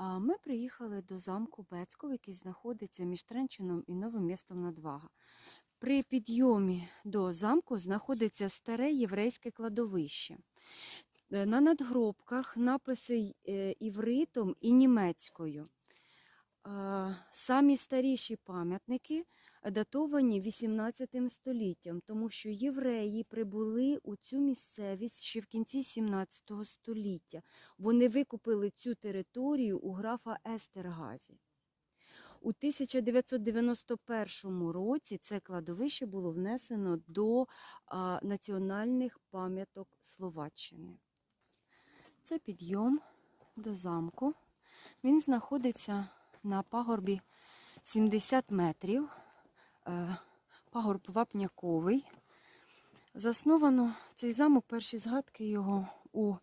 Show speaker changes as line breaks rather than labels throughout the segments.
Ми приїхали до замку Бецьков, який знаходиться між Тренчином і новим містом Надвага. При підйомі до замку знаходиться старе єврейське кладовище. Е, На надгробках написи е, івритом і німецькою. Самі старіші пам'ятники датовані 18 століттям, тому що євреї прибули у цю місцевість ще в кінці 17 століття. Вони викупили цю територію у графа Естергазі. У 1991 році це кладовище було внесено до національних пам'яток Словаччини. Це підйом до замку. Він знаходиться на пагорбі 70 метрів. Е, Пагорб вапняковий. Засновано цей замок, перші згадки його у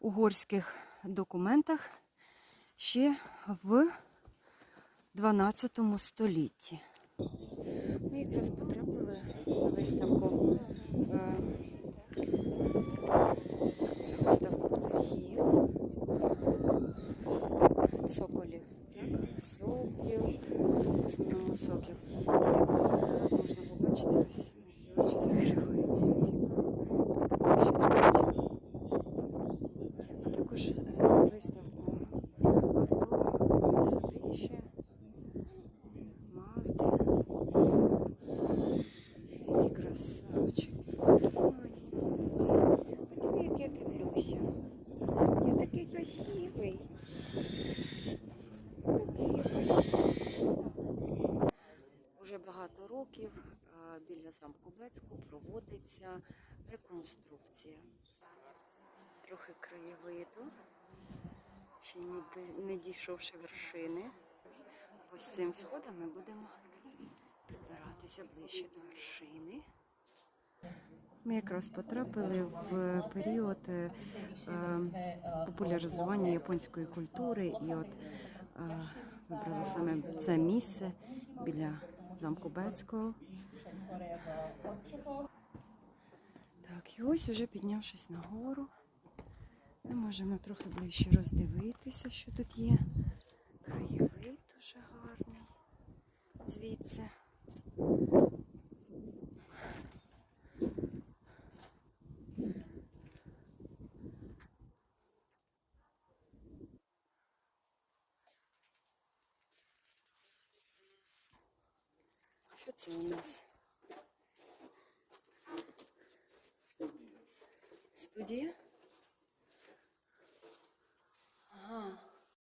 угорських документах ще в 12 столітті. Ми якраз потрапили на виставку, е, виставку птахів, соколів. Основному сокіл. Як можна побачити, ось Уже багато років біля замку Бецьку проводиться реконструкція. Трохи краєвиду, ще не дійшовши вершини. Ось цим сходом ми будемо підбиратися ближче до вершини. Ми якраз потрапили в період е, популяризування японської культури і от е, вибрали саме це місце біля замку Бецького. Так, і ось уже піднявшись нагору, ми можемо трохи ближче роздивитися, що тут є. Краєвид дуже гарний звідси. Що це у нас? Студія? Ага.